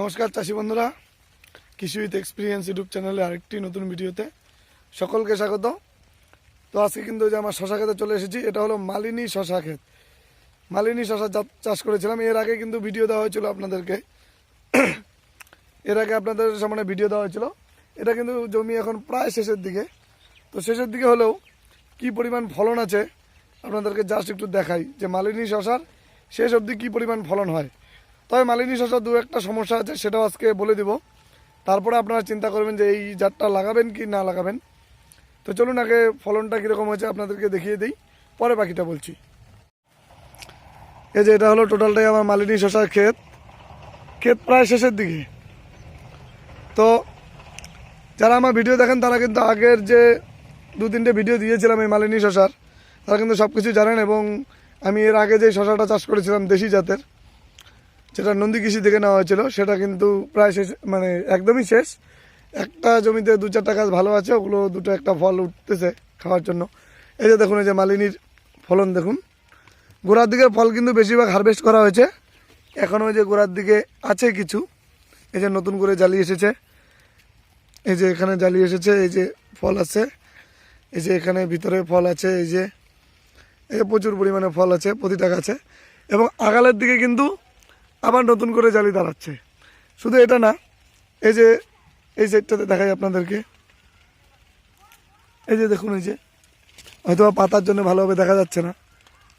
নমস্কার চাষি বন্ধুরা। কৃষি উইথ এক্সপিরিয়েন্স ইউটিউব চ্যানেলে আরেকটি নতুন ভিডিওতে সকলকে স্বাগত। তো আজকে কিন্তু যে আমার শশা খেতে চলে এসেছি, এটা হলো মালিনী শশা ক্ষেত। মালিনী শশা চাষ করেছিলাম, এর আগে কিন্তু ভিডিও দেওয়া হয়েছিল আপনাদেরকে। এর আগে আপনাদের সামনে ভিডিও দেওয়া হয়েছিল। এটা কিন্তু জমি এখন প্রায় শেষের দিকে। তো শেষের দিকে হলেও কি পরিমাণ ফলন আছে, আপনাদেরকে জাস্ট একটু দেখাই যে মালিনী শশার শেষ অবধি কী পরিমাণ ফলন হয়। তবে মালিনী শশার দু একটা সমস্যা আছে, সেটাও আজকে বলে দিব। তারপরে আপনারা চিন্তা করবেন যে এই জাতটা লাগাবেন কি না লাগাবেন। তো চলুন আগে ফলনটা কীরকম হয়েছে আপনাদেরকে দেখিয়ে দিই, পরে বাকিটা বলছি। এই যে এটা হলো টোটালটাই আমার মালিনী শশার ক্ষেত। ক্ষেত প্রায় শেষের দিকে। তো যারা আমার ভিডিও দেখেন, তারা কিন্তু আগের যে দু তিনটে ভিডিও দিয়েছিলাম এই মালিনী শশার তারা কিন্তু সব কিছু জানেন এবং আমি এর আগে যে শশাটা চাষ করেছিলাম দেশি জাতের যেটা নন্দী কৃষি থেকে নেওয়া হয়েছিল, সেটা কিন্তু প্রায় শেষ মানে একদমই শেষ। একটা জমিতে দু চারটা গাছ ভালো আছে, ওগুলো দুটো একটা ফল উঠতেছে খাওয়ার জন্য। এই যে দেখুন, এই যে মালিনীর ফলন দেখুন। গোড়ার দিকের ফল কিন্তু বেশিরভাগ হারভেস্ট করা হয়েছে। এখনও যে গোড়ার দিকে আছে কিছু। এই যে নতুন করে জ্বালিয়ে এসেছে। এই যে এখানে জ্বালিয়ে এসেছে, এই যে ফল আছে। এই যে এখানে ভিতরে ফল আছে, এই যে এই যে প্রচুর পরিমাণে ফল আছে প্রতিটা গাছে। এবং আগালের দিকে কিন্তু আবার নতুন করে জালি দাঁড়াচ্ছে। শুধু এটা না, এই যে, এই সাইডটাতে দেখাই আপনাদেরকে। এই যে দেখুন, এই যে হয়তো পাতার জন্য ভালোভাবে দেখা যাচ্ছে না।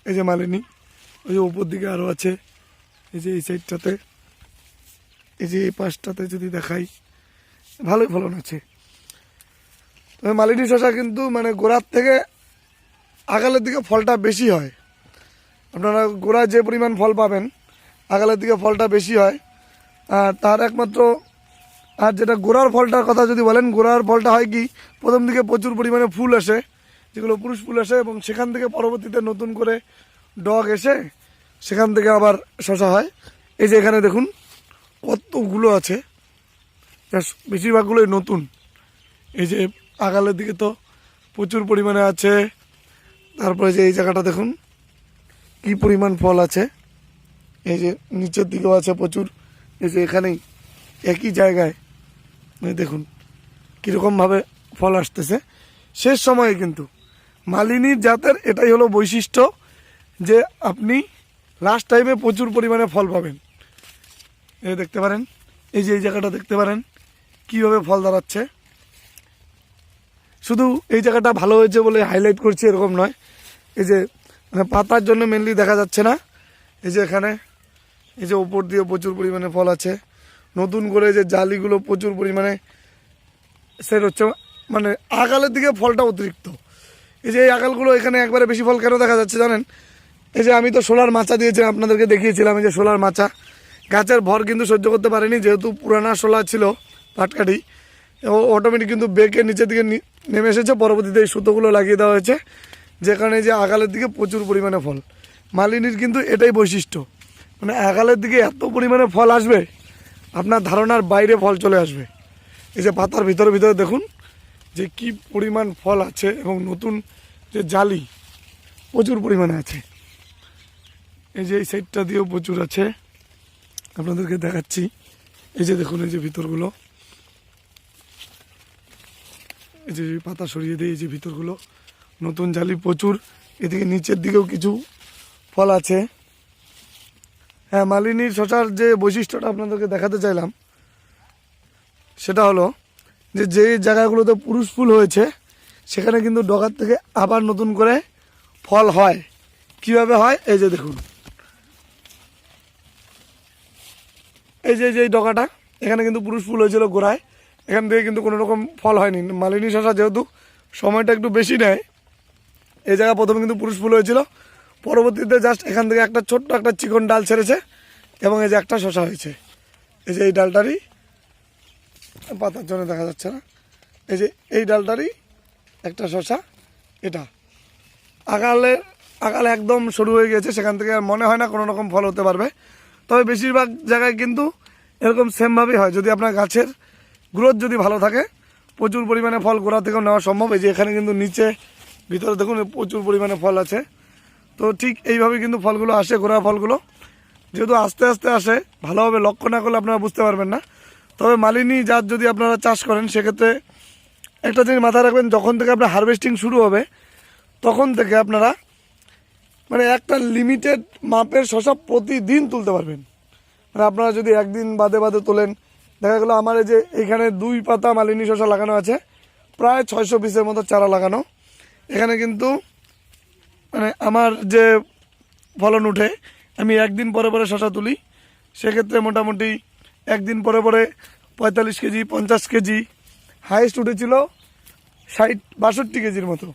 এই যে মালিনী, ওই যে উপর দিকে আরও আছে। এই যে এই সাইডটাতে, এই যে এই পাশটাতে যদি দেখাই, ভালোই ফলন আছে। তবে মালিনী শশা কিন্তু মানে গোড়ার থেকে আগালের দিকে ফলটা বেশি হয়। আপনারা গোড়ায় যে পরিমাণ ফল পাবেন আগালের দিকে ফলটা বেশি হয়। আর তার একমাত্র, আর যেটা গোড়ার ফলটার কথা যদি বলেন, গোড়ার ফলটা হয় কি, প্রথম দিকে প্রচুর পরিমাণে ফুল আসে, যেগুলো পুরুষ ফুল আসে, এবং সেখান থেকে পরবর্তীতে নতুন করে ডগ এসে সেখান থেকে আবার শশা হয়। এই যে এখানে দেখুন, কতগুলো আছে। বেশ, বেশিরভাগগুলোই নতুন। এই যে আগালের দিকে তো প্রচুর পরিমাণে আছে। তারপরে যে এই জায়গাটা দেখুন, কি পরিমাণ ফল আছে। এই যে নিচের দিকেও আছে প্রচুর। এই যে এখানেই, একই জায়গায়। দেখুন কীরকমভাবে ফল আসতেছে। শেষ সময়ে কিন্তু মালিনীর জাতের এটাই হলো বৈশিষ্ট্য যে আপনি লাস্ট টাইমে প্রচুর পরিমাণে ফল পাবেন। এই দেখতে পারেন, এই যে এই জায়গাটা দেখতে পারেন, কীভাবে ফল দাঁড়াচ্ছে। শুধু এই জায়গাটা ভালো হয়েছে বলে হাইলাইট করছি, এরকম নয়। এই যে মানে পাতার জন্য মেনলি দেখা যাচ্ছে না। এই যে এখানে এই যে ওপর দিয়ে প্রচুর পরিমাণে ফল আছে। নতুন করে যে জালিগুলো প্রচুর পরিমাণে সেট হচ্ছে মানে আগালের দিকে ফলটা অতিরিক্ত। এই যে এই আগালগুলো এখানে একবারে বেশি ফল কেন দেখা যাচ্ছে জানেন? এই যে আমি তো সোলার মাচা দিয়েছিলাম আপনাদেরকে দেখিয়েছিলাম, এই যে সোলার মাচা। গাছের ভর কিন্তু সহ্য করতে পারেনি, যেহেতু পুরানা সোলা ছিল পাটকাঠি। ও অটোমেটিক কিন্তু বেঁকে নিচের দিকে নেমে এসেছে, পরবর্তীতে এই সুতোগুলো লাগিয়ে দেওয়া হয়েছে। যেখানে যে আগালের দিকে প্রচুর পরিমাণে ফল। মালিনীর কিন্তু এটাই বৈশিষ্ট্য। মানে আগালের দিকে এত পরিমাণে ফল আসবে, আপনার ধারণার বাইরে ফল চলে আসবে। এই যে পাতার ভিতরে ভিতরে দেখুন যে কি পরিমাণ ফল আছে এবং নতুন যে জালি প্রচুর পরিমাণে আছে। এই যে এই সাইডটা দিয়েও প্রচুর আছে। আপনাদেরকে দেখাচ্ছি। এই যে দেখুন, এই যে ভিতরগুলো। এই যে পাতা সরিয়ে দিয়ে এই যে ভিতরগুলো। নতুন জালি প্রচুর, এদিকে নিচের দিকেও কিছু ফল আছে। হ্যাঁ মালিনীর শশার যে বৈশিষ্ট্যটা আপনাদেরকে দেখাতে চাইলাম, সেটা হলো যে যে জায়গাগুলোতে পুরুষ ফুল হয়েছে, সেখানে কিন্তু ডগার থেকে আবার নতুন করে ফল হয়। কীভাবে হয়? এই যে দেখুন। এই যে যে ডগাটা, এখানে কিন্তু পুরুষ ফুল হয়েছিল গোড়ায়। এখান থেকে কিন্তু কোনো রকম ফল হয়নি। মালিনী শশা যেহেতু সময়টা একটু বেশি নেয়, এই জায়গা প্রথমে কিন্তু পুরুষ ফুল হয়েছিল। পরবর্তীতে জাস্ট এখান থেকে একটা ছোট্ট একটা চিকন ডাল ছেড়েছে এবং এই যে একটা শশা হয়েছে। এই যে এই ডালটারই পাতার জন্য দেখা যাচ্ছে না। এই যে এই ডালটারই একটা শশা এটা। আগালে আগালে একদম শুরু হয়ে গেছে সেখান থেকে আর মনে হয় না কোনো রকম ফল হতে পারবে। তবে বেশিরভাগ জায়গায় কিন্তু এরকম সেমভাবেই হয়। যদি আপনার গাছের গ্রোথ যদি ভালো থাকে, প্রচুর পরিমাণে ফল গোড়া থেকেও নেওয়া সম্ভব। এই যে এখানে কিন্তু নিচে, ভিতরে দেখুন, প্রচুর পরিমাণে ফল আছে। তো ঠিক এইভাবে কিন্তু ফলগুলো আসে গোড়া ফলগুলো। যেহেতু আস্তে আস্তে আসে, ভালোভাবে লক্ষ্য না করলে আপনারা বুঝতে পারবেন না। তবে মালিনী জাত যদি আপনারা চাষ করেন, সেক্ষেত্রে একটা জিনিস মাথায় রাখবেন, যখন থেকে আপনার হারভেস্টিং শুরু হবে, তখন থেকে আপনারা মানে একটা লিমিটেড মাপের শশা প্রতিদিন তুলতে পারবেন। মানে আপনারা যদি একদিন বাদে বাদে তোলেন, দেখা গেলো আমার এই যে এখানে দুই পাতা মালিনী শশা লাগানো আছে, প্রায় ছয়শো পিসের মতো চারা লাগানো। এখানে কিন্তু মানে আমার যে ফলন উঠে, আমি একদিন পরে পরে শশা তুলি। সেক্ষেত্রে মোটামুটি একদিন পরে পরে পঁয়তাল্লিশ কেজি, পঞ্চাশ কেজি হাইস্ট উঠেছিল ষাট, বাষট্টি কেজির মতো।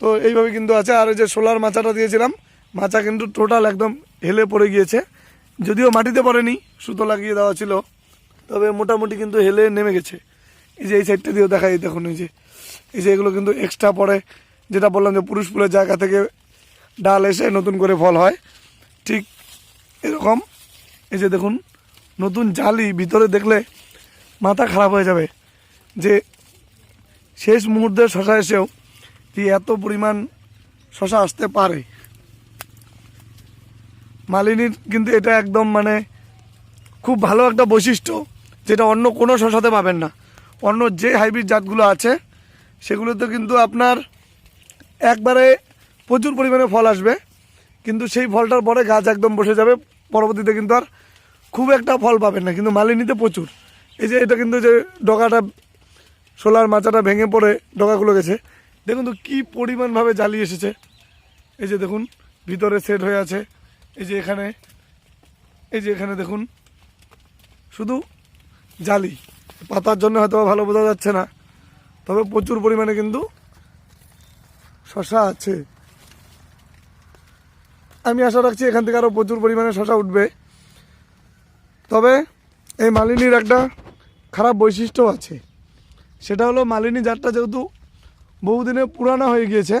তো এইভাবে কিন্তু আছে। আর যে সোলার মাচাটা দিয়েছিলাম, মাচা কিন্তু টোটাল একদম হেলে পড়ে গিয়েছে। যদিও মাটিতে পড়েনি, সুতো লাগিয়ে দেওয়া ছিল, তবে মোটামুটি কিন্তু হেলে নেমে গেছে। এই যে এই সাইডটা দিয়েও দেখা যায় দেখুন এই যে। এই যে এগুলো কিন্তু এক্সট্রা পড়ে। যেটা বললাম যে পুরুষ ফুলের জায়গা থেকে ডাল এসে নতুন করে ফল হয়, ঠিক এরকম। এই যে দেখুন, নতুন জালি ভিতরে দেখলে মাথা খারাপ হয়ে যাবে যে শেষ মুহূর্তে শশা এসেও যে এত পরিমাণ শশা আসতে পারে। মালিনীর কিন্তু এটা একদম মানে খুব ভালো একটা বৈশিষ্ট্য, যেটা অন্য কোনো শশাতে পাবেন না। অন্য যে হাইব্রিড জাতগুলো আছে, সেগুলোতে কিন্তু আপনার একবারে প্রচুর পরিমাণে ফল আসবে, কিন্তু সেই ফলটার পরে গাছ একদম বসে যাবে। পরবর্তীতে কিন্তু আর খুব একটা ফল পাবেন না, কিন্তু মালিনীতে প্রচুর। এই যে এটা কিন্তু যে ডগাটা, সোলার মাচাটা ভেঙে পড়ে ডগাগুলো গেছে। দেখুন তো কী পরিমাণভাবে জ্বালিয়ে এসেছে। এই যে দেখুন, ভিতরে সেট হয়ে আছে। এই যে এখানে, এই যে এখানে দেখুন, শুধু জালি পাতার জন্য হয়তো ভালো বোঝা যাচ্ছে না, তবে প্রচুর পরিমাণে কিন্তু শশা আছে। আমি আশা রাখছি এখান থেকে আরও প্রচুর পরিমাণে শশা উঠবে। তবে এই মালিনীর একটা খারাপ বৈশিষ্ট্য আছে। সেটা হলো মালিনী জাতটা যেহেতু বহুদিনে পুরানো হয়ে গিয়েছে,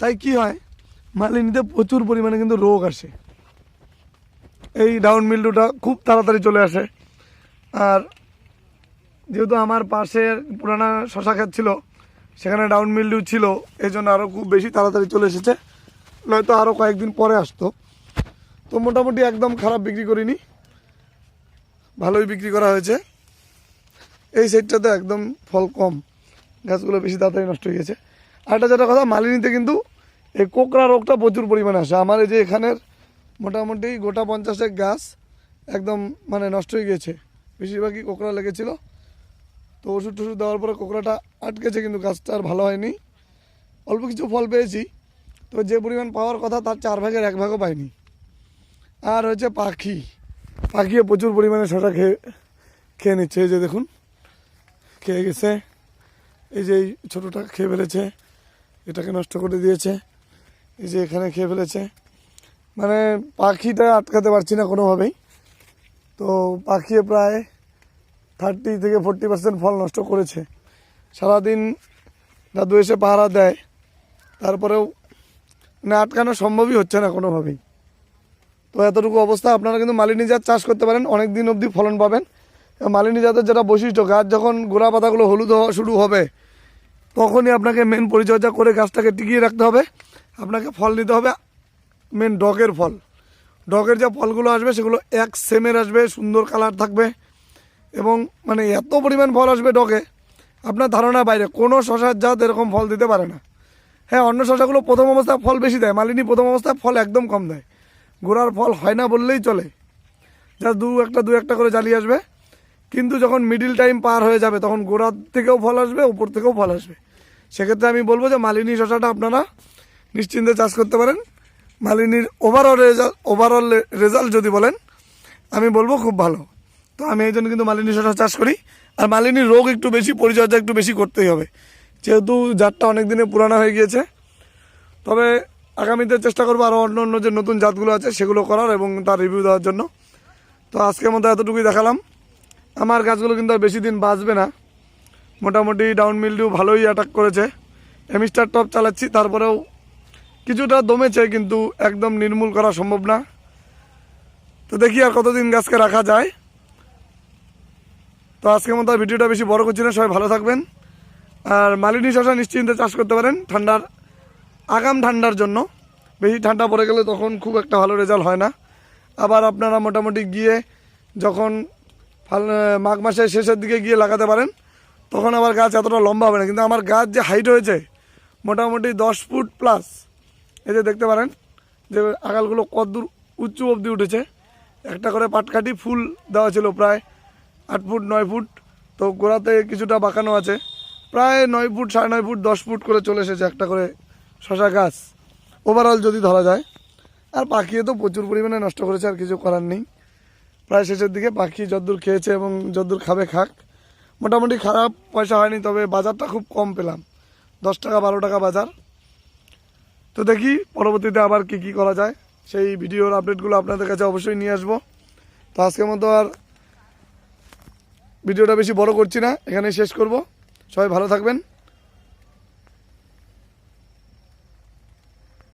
তাই কি হয়, মালিনীতে প্রচুর পরিমাণে কিন্তু রোগ আসে। এই ডাউন মিল্ডুটা খুব তাড়াতাড়ি চলে আসে। আর যেহেতু আমার পাশে পুরানা শশা ক্ষেত ছিল সেখানে ডাউন মিল্ডু ছিল এই জন্য আরও খুব বেশি তাড়াতাড়ি চলে এসেছে। নয়তো আরও কয়েকদিন পরে আসতো। তো মোটামুটি একদম খারাপ বিক্রি করিনি। ভালোই বিক্রি করা হয়েছে। এই সাইডটাতে একদম ফল কম। গাছগুলো বেশি তাড়াতাড়ি নষ্ট হয়ে গেছে। আর একটা যেটা কথা, মালিনীতে কিন্তু এই কোকড়া রোগটা প্রচুর পরিমাণে আসে। আমার এই যে এখানের মোটামুটি গোটা পঞ্চাশেক গাছ একদম মানে নষ্ট হয়ে গেছে। বেশিরভাগই কোকড়া লেগেছিল। তো ওষুধ টষুধ দেওয়ার পরে কোকড়াটা আটকেছে, কিন্তু গাছটা আর ভালো হয়নি। অল্প কিছু ফল পেয়েছি তো যে পরিমাণ পাওয়ার কথা তার চার ভাগের এক ভাগও পাইনি। আর হচ্ছে পাখি। পাখিও প্রচুর পরিমাণে শশা খেয়ে খেয়ে নিচ্ছে, এই যে দেখুন, খেয়ে গেছে। এই যে এই ছোটোটা খেয়ে ফেলেছে, এটাকে নষ্ট করে দিয়েছে, এই যে এখানে খেয়ে ফেলেছে। মানে পাখিটা আটকাতে পারছি না কোনোভাবেই। তো পাখি প্রায় থার্টি থেকে ফোরটি পার্সেন্ট ফল নষ্ট করেছে। সারাদিন দাদু এসে পাহারা দেয়, তারপরেও মানে আটকানো সম্ভবই হচ্ছে না কোনোভাবেই। তো এতটুকু অবস্থা, আপনারা কিন্তু মালিনী জাত চাষ করতে পারেন অনেক দিন অবধি ফলন পাবেন। মালিনী জাতের যেটা বৈশিষ্ট্য, গাছ যখন গোড়া পাতাগুলো হলুদ হওয়া শুরু হবে, তখনই আপনাকে মেন পরিচর্যা করে গাছটাকে টিকিয়ে রাখতে হবে। আপনাকে ফল নিতে হবে মেন ডগের ফল। ডগের যে ফলগুলো আসবে, সেগুলো এক সেমের আসবে, সুন্দর কালার থাকবে। এবং মানে এত পরিমাণ ফল আসবে ডগে, আপনার ধারণা বাইরে, কোনো শশার জাত এরকম ফল দিতে পারে না। হ্যাঁ অন্য শশাগুলো প্রথম অবস্থায় ফল বেশি দেয়, মালিনী প্রথম অবস্থায় ফল একদম কম দেয়। গোড়ার ফল হয় না বললেই চলে। যা দু একটা দু একটা করে জ্বালিয়ে আসবে, কিন্তু যখন মিডিল টাইম পার হয়ে যাবে, তখন গোড়ার থেকেও ফল আসবে, উপর থেকেও ফল আসবে। সেক্ষেত্রে আমি বলব যে মালিনী শশাটা আপনারা নিশ্চিন্তে চাষ করতে পারেন। মালিনীর ওভারঅল রেজাল্ট ওভারঅল রেজাল্ট যদি বলেন, আমি বলব খুব ভালো। তো আমি এই জন্য কিন্তু মালিনী শশা চাষ করি। আর মালিনীর রোগ একটু বেশি, পরিচর্যা একটু বেশি করতেই হবে। যেহেতু জাতটা অনেক দিনে পুরানো হয়ে গিয়েছে। তবে আগামীতে চেষ্টা করব আরও অন্য অন্য যে নতুন জাতগুলো আছে, সেগুলো করার এবং তার রিভিউ দেওয়ার জন্য। তো আজকের মতো এতটুকুই দেখালাম। আমার গাছগুলো কিন্তু আর বেশি দিন বাঁচবে না। মোটামুটি ডাউন মিলডিউ ভালোই অ্যাটাক করেছে। এমিস্টার টপ চালাচ্ছি, তারপরেও কিছুটা দমেছে, কিন্তু একদম নির্মূল করা সম্ভব না। তো দেখি আর কতদিন গাছকে রাখা যায়। তো আজকের মতো ভিডিওটা বেশি বড় করছি না, সবাই ভালো থাকবেন। আর মালিনী শশা নিশ্চিন্তে চাষ করতে পারেন ঠান্ডার, আগাম ঠান্ডার জন্য। বেশি ঠান্ডা পড়ে গেলে তখন খুব একটা ভালো রেজাল্ট হয় না। আবার আপনারা মোটামুটি গিয়ে যখন মাঘ মাসের শেষের দিকে গিয়ে লাগাতে পারেন, তখন আবার গাছ এতটা লম্বা হবে না। কিন্তু আমার গাছ যে হাইট হয়েছে, মোটামুটি দশ ফুট প্লাস এই যে দেখতে পারেন যে আগালগুলো কতদূর উঁচু অবধি উঠেছে। একটা করে পাটকাঠি ফুল দেওয়া ছিল প্রায় আট ফুট, নয় ফুট, তো গোড়াতে কিছুটা বাঁকানো আছে। প্রায় নয় ফুট, সাড়ে নয় ফুট, দশ ফুট করে চলে এসেছে একটা করে শশা গাছ। ওভারঅল যদি ধরা যায়, আর পাখিয়ে তো প্রচুর পরিমাণে নষ্ট করেছে, আর কিছু করার নেই। প্রায় শেষের দিকে পাখি যদ্দূর খেয়েছে এবং যদ্দূর খাবে, খাক। মোটামুটি খারাপ পয়সা হয়নি, তবে বাজারটা খুব কম পেলাম। দশ টাকা, বারো টাকা বাজার। তো দেখি পরবর্তীতে আবার কি কি করা যায়। সেই ভিডিওর আপডেটগুলো আপনাদের কাছে অবশ্যই নিয়ে আসব। তো আজকের মতো আর ভিডিওটা বেশি বড় করছি না এখানে শেষ করব। সবাই ভালো থাকবেন।